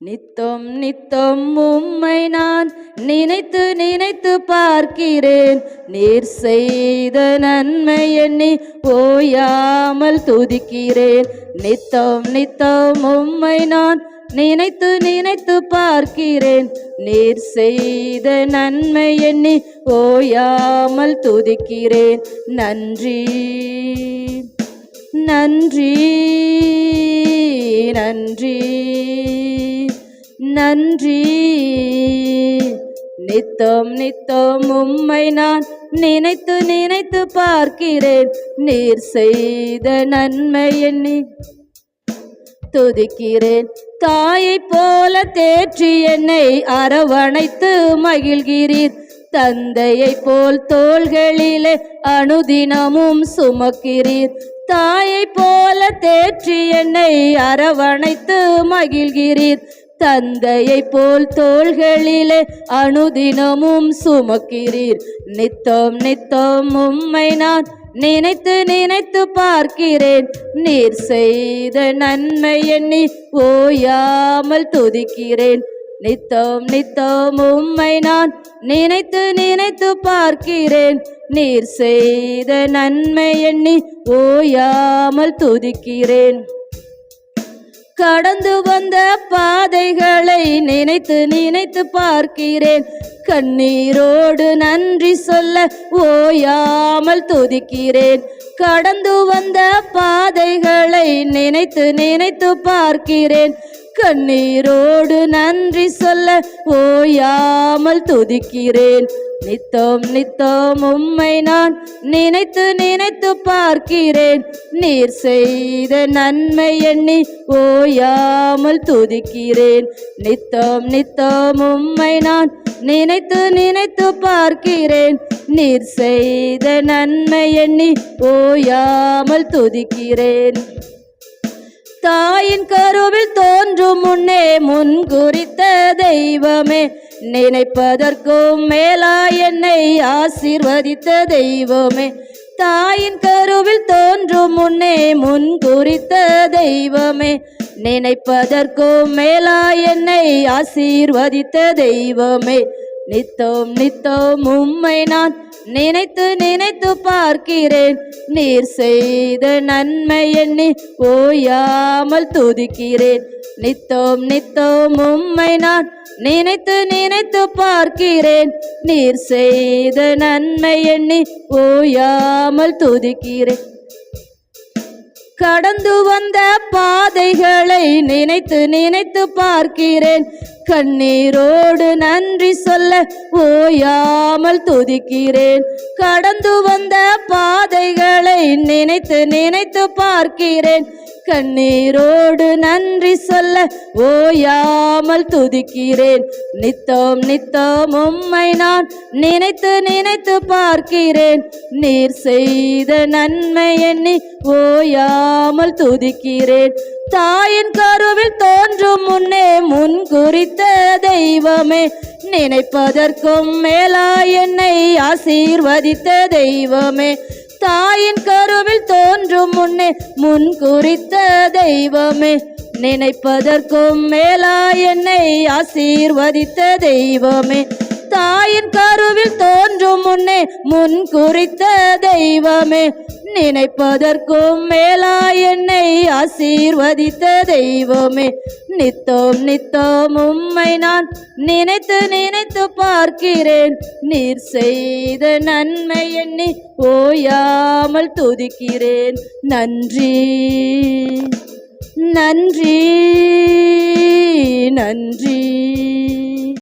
நித்தம் நித்தம் உம்மை நான் நினைத்து நினைத்து பார்க்கிறேன். நீர் செய்த நன்மை எண்ணி ஓயாமல் துதிக்கிறேன். நித்தம் நித்தம் உம்மை நான் நினைத்து நினைத்து பார்க்கிறேன். நீர் செய்த நன்மை எண்ணி ஓயாமல் துதிக்கிறேன். நன்றி நன்றி நன்றி. நன்றி. நித்தம் நித்தம் உம்மை நான் நினைத்து நினைத்து பார்க்கிறேன். நீர் செய்த நன்மை எண்ணி துதிக்கிறேன். தாயைப் போல தேற்றி என்னை அரவணைத்து மகிழ்கிறீர். தந்தையைப் போல் தோள்களிலே அனுதினமும் சுமக்கிறீர். தாயைப் போல தேற்றி என்னை அரவணைத்து மகிழ்கிறீர். தந்தையைப் போல் தோள்களிலே அனுதினமும் சுமக்கிறீர். நித்தம் நித்தம் உம்மை நான் நினைத்து நினைத்து பார்க்கிறேன். நீர் செய்த நன்மை எண்ணி ஓயாமல் துதிக்கிறேன். நித்தம் நித்தம் உம்மை நான் நினைத்து நினைத்து பார்க்கிறேன். நீர் செய்த நன்மை எண்ணி ஓயாமல் துதிக்கிறேன். கடந்து வந்த பாதைகளை நினைத்து நினைத்து பார்க்கிறேன். கண்ணீரோடு நன்றி சொல்ல ஓயாமல் துதிக்கிறேன். கடந்து வந்த பாதைகளை நினைத்து நினைத்து பார்க்கிறேன். கண்ணீரோடு நன்றி சொல்ல ஓயாமல் துதிக்கிறேன். நித்தம் நித்தம் உம்மை நான் நினைத்து நினைத்து பார்க்கிறேன். நீர் செய்த நன்மை எண்ணி ஓயாமல் துதிக்கிறேன். நித்தம் நித்தம் உம்மை நான் நினைத்து நினைத்து பார்க்கிறேன். நீர் செய்த நன்மை எண்ணி ஓயாமல் துதிக்கிறேன். தாயின் கருவில் தோன்றும் முன்னே முன் குறித்த தெய்வமே. நினைப்பதற்கும் மேலா என்னை ஆசிர்வதித்த தெய்வமே. தாயின் கருவில் தோன்றும் முன்னே முன் குறித்த தெய்வமே. நினைப்பதற்கும் மேலா என்னை ஆசீர்வதித்த தெய்வமே. நித்தோம் நித்தோம் உம்மை நான் நினைத்து நினைத்து பார்க்கிறேன். நீர் செய்த நன்மை எண்ணி ஓயாமல் துதிக்கிறேன். நித்தோம் நித்தோம் உம்மை நான் நினைத்து நினைத்து பார்க்கிறேன். நீர் செய்த நன்மை எண்ணி ஓயாமல் துதிக்கிறேன். கடந்து வந்த நினைத்து நினைத்து பார்க்கிறேன். கண்ணீரோடு நன்றி சொல்ல ஓயாமல் துதிக்கிறேன். கடந்து வந்த பாதைகளை நினைத்து நினைத்து பார்க்கிறேன். கண்ணீரோடு நன்றி சொல்ல ஓயாமல் துதிக்கிறேன். நித்தம் நித்தம் உம்மை நான் நினைத்து நினைத்து பார்க்கிறேன். நீர் செய்த நன்மை எண்ணி ஓயாமல் துதிக்கிறேன். தாயின் கருவில் தோன்றும் முன்னே முன் குறித்த தெய்வமே. நினைப்பதற்கும் மேலா என்னை ஆசீர்வதித்த தெய்வமே. தாயின் கருவில் தோன்றும் முன்னே முன் குறித்த தெய்வமே. நினைப்பதற்கும் மேலா என்னை ஆசீர்வதித்த தெய்வமே. தாயின் கருவில் தோன்றும் முன்னே முன் குறித்த தெய்வமே. நினைப்பதற்கும் மேலா என்னை ஆசீர்வதித்த தெய்வமே. நித்தோம் நித்தோம் உம்மை நான் நினைத்து நினைத்து பார்க்கிறேன். நீர் செய்த நன்மை எண்ணி ஓயாமல் துதிக்கிறேன். நன்றி நன்றி நன்றி.